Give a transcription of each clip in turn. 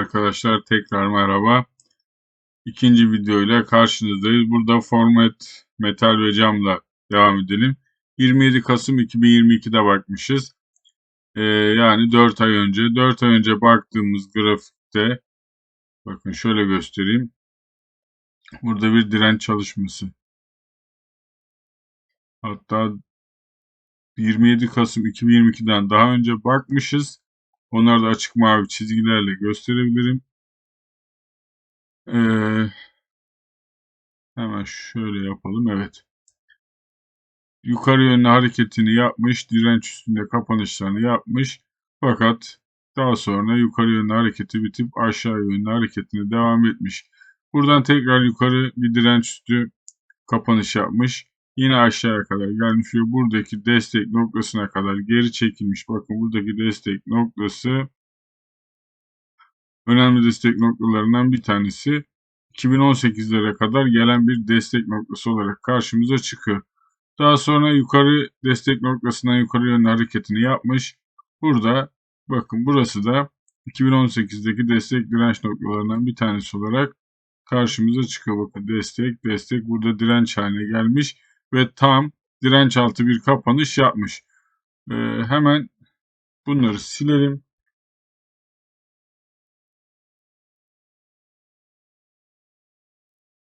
Arkadaşlar tekrar merhaba. İkinci videoyla karşınızdayız. Burada format metal ve camla devam edelim. 27 Kasım 2022'de bakmışız. Ee, yani 4 ay önce. 4 ay önce baktığımız grafikte bakın şöyle göstereyim. Burada bir direnç çalışması. Hatta 27 Kasım 2022'den daha önce bakmışız. Onları da açık mavi çizgilerle gösterebilirim. Ee, hemen şöyle yapalım. Evet. Yukarı yönlü hareketini yapmış. Direnç üstünde kapanışlarını yapmış. Fakat daha sonra yukarı yönlü hareketi bitip aşağı yönlü hareketine devam etmiş. Buradan tekrar yukarı bir direnç üstü kapanış yapmış. Yine aşağıya kadar gelmiş ve buradaki destek noktasına kadar geri çekilmiş. Bakın buradaki destek noktası önemli destek noktalarından bir tanesi 2018'lere kadar gelen bir destek noktası olarak karşımıza çıkıyor. Daha sonra yukarı destek noktasından yukarı yönlü hareketini yapmış. Burada bakın burası da 2018'deki destek direnç noktalarından bir tanesi olarak karşımıza çıkıyor. Bakın destek destek burada direnç haline gelmiş ve tam direnç altı bir kapanış yapmış. Ee, hemen bunları silelim.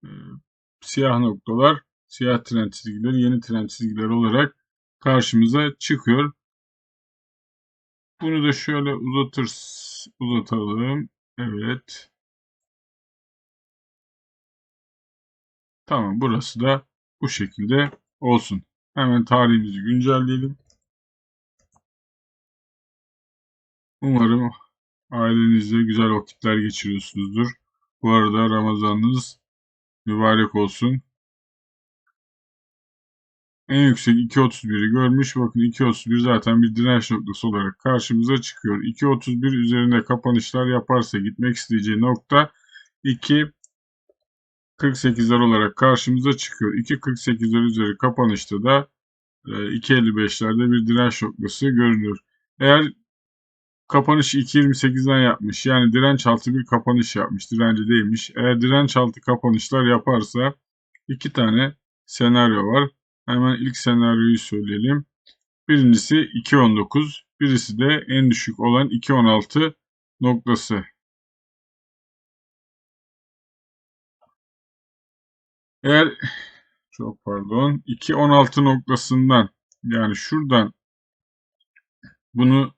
Ee, siyah noktalar, siyah tren çizgileri, yeni tren çizgileri olarak karşımıza çıkıyor. Bunu da şöyle uzatır, uzatalım. Evet. Tamam burası da bu şekilde olsun. Hemen tarihimizi güncelleyelim. Umarım ailenizle güzel vakitler geçiriyorsunuzdur. Bu arada Ramazanınız mübarek olsun. En yüksek 2.31'i görmüş. Bakın 2.31 zaten bir direnç noktası olarak karşımıza çıkıyor. 2.31 üzerinde kapanışlar yaparsa gitmek isteyeceği nokta 2 48'ler olarak karşımıza çıkıyor. 2.48'ler üzeri kapanışta da 2.55'lerde e, bir direnç noktası görünür. Eğer kapanış 2.28'den yapmış yani direnç altı bir kapanış yapmış direnci değilmiş. Eğer direnç altı kapanışlar yaparsa iki tane senaryo var. Hemen ilk senaryoyu söyleyelim. Birincisi 2.19 birisi de en düşük olan 2.16 noktası. Eğer çok pardon 2.16 noktasından yani şuradan bunu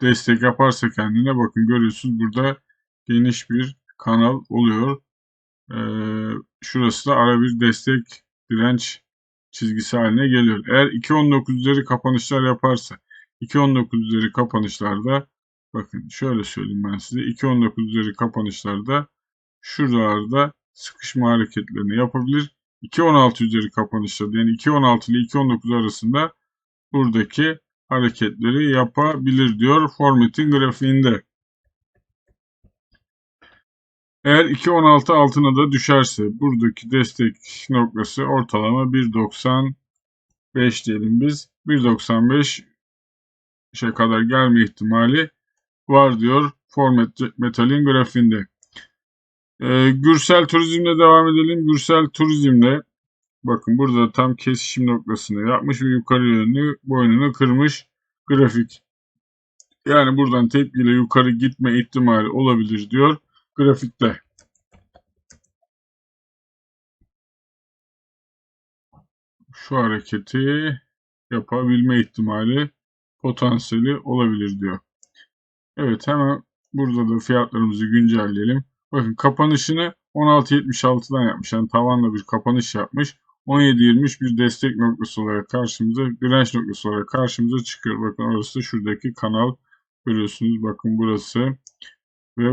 destek yaparsa kendine bakın görüyorsunuz burada geniş bir kanal oluyor. Ee, şurası da ara bir destek direnç çizgisi haline geliyor. Eğer 2.19 üzeri kapanışlar yaparsa 2.19 üzeri kapanışlarda bakın şöyle söyleyeyim ben size 2.19 üzeri kapanışlarda şuralarda sıkışma hareketlerini yapabilir. 2.16 üzeri kapanışta yani 2.16 ile 2.19 arasında buradaki hareketleri yapabilir diyor Format'in grafiğinde. Eğer 2.16 altına da düşerse buradaki destek noktası ortalama 1.95 diyelim biz. 1.95 şey kadar gelme ihtimali var diyor Format Metal'in grafiğinde. Ee, Gürsel Turizm'le devam edelim. Gürsel Turizm'le bakın burada tam kesişim noktasını yapmış ve yukarı yönlü boynunu kırmış grafik. Yani buradan tepkiyle yukarı gitme ihtimali olabilir diyor grafikte. Şu hareketi yapabilme ihtimali potansiyeli olabilir diyor. Evet hemen burada da fiyatlarımızı güncelleyelim. Bakın kapanışını 16.76'dan yapmış. Yani tavanla bir kapanış yapmış. 17.23 bir destek noktası olarak karşımıza, direnç noktası olarak karşımıza çıkıyor. Bakın orası da şuradaki kanal görüyorsunuz. Bakın burası ve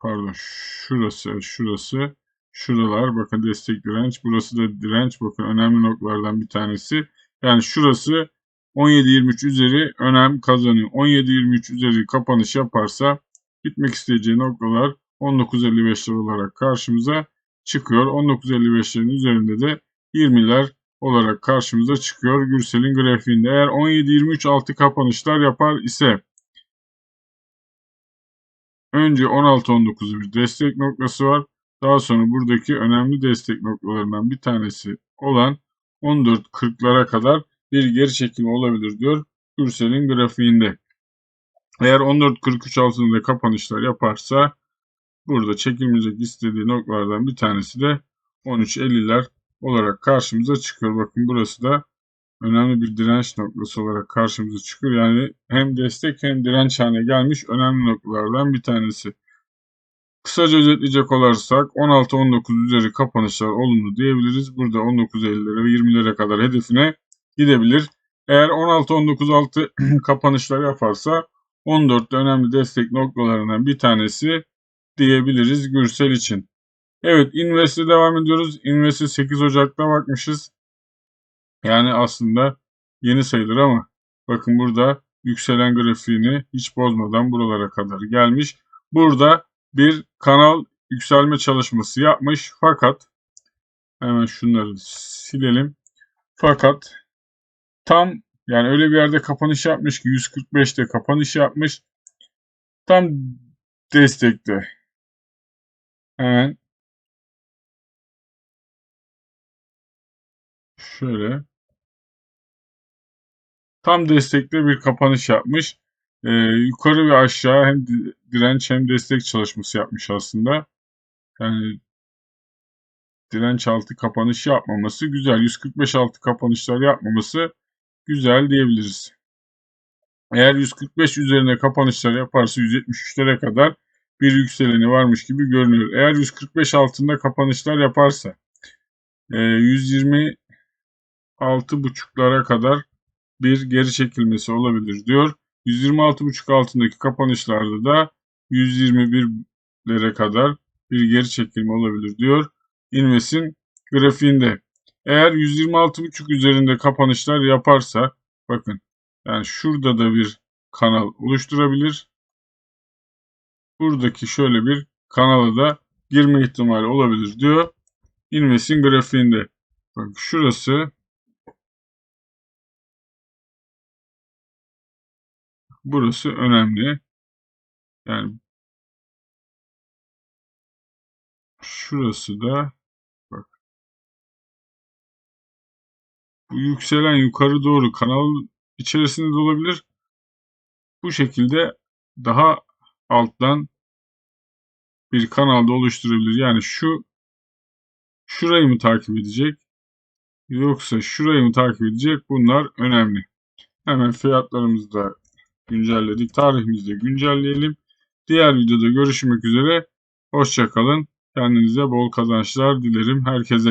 pardon şurası, şurası, şuralar bakın destek direnç. Burası da direnç. Bakın önemli noktalardan bir tanesi. Yani şurası 17.23 üzeri önem kazanıyor. 17.23 üzeri kapanış yaparsa gitmek isteyeceği noktalar 19.55'ler olarak karşımıza çıkıyor. 19.55'lerin üzerinde de 20'ler olarak karşımıza çıkıyor Gürsel'in grafiğinde. Eğer 17-23 altı kapanışlar yapar ise önce 16-19'u bir destek noktası var. Daha sonra buradaki önemli destek noktalarından bir tanesi olan 14.40'lara kadar bir geri çekilme olabilir diyor Gürsel'in grafiğinde. Eğer 14.43 altında kapanışlar yaparsa burada çekilmeyecek istediği noktalardan bir tanesi de 13.50'ler olarak karşımıza çıkıyor. Bakın burası da önemli bir direnç noktası olarak karşımıza çıkıyor. Yani hem destek hem direnç haline gelmiş önemli noktalardan bir tanesi. Kısaca özetleyecek olursak 16-19 üzeri kapanışlar olumlu diyebiliriz. Burada 19.50'lere ve 20'lere kadar hedefine gidebilir. Eğer 16-19 altı kapanışlar yaparsa 14'te önemli destek noktalarından bir tanesi diyebiliriz Gürsel için. Evet Invest'e devam ediyoruz. Invest'e 8 Ocak'ta bakmışız. Yani aslında yeni sayılır ama bakın burada yükselen grafiğini hiç bozmadan buralara kadar gelmiş. Burada bir kanal yükselme çalışması yapmış fakat hemen şunları silelim. Fakat tam yani öyle bir yerde kapanış yapmış ki 145'te kapanış yapmış. Tam destekte. Hemen şöyle tam destekte bir kapanış yapmış. Ee, yukarı ve aşağı hem direnç hem destek çalışması yapmış aslında. Yani direnç altı kapanış yapmaması güzel. 145 altı kapanışlar yapmaması güzel diyebiliriz. Eğer 145 üzerine kapanışlar yaparsa 173'lere kadar bir yükseleni varmış gibi görünüyor. Eğer 145 altında kapanışlar yaparsa 126.5'lara e, kadar bir geri çekilmesi olabilir diyor. 126.5 altındaki kapanışlarda da 121'lere kadar bir geri çekilme olabilir diyor. İnves'in grafiğinde. Eğer 126.5 üzerinde kapanışlar yaparsa bakın yani şurada da bir kanal oluşturabilir. Buradaki şöyle bir kanala da girme ihtimali olabilir diyor. Invest'in grafiğinde. Bak şurası burası önemli. Yani şurası da bak bu yükselen yukarı doğru kanal içerisinde de olabilir. Bu şekilde daha alttan bir kanalda oluşturabilir. Yani şu şurayı mı takip edecek yoksa şurayı mı takip edecek bunlar önemli. Hemen fiyatlarımızı da güncelledik. Tarihimizi de güncelleyelim. Diğer videoda görüşmek üzere. Hoşçakalın. Kendinize bol kazançlar dilerim herkese.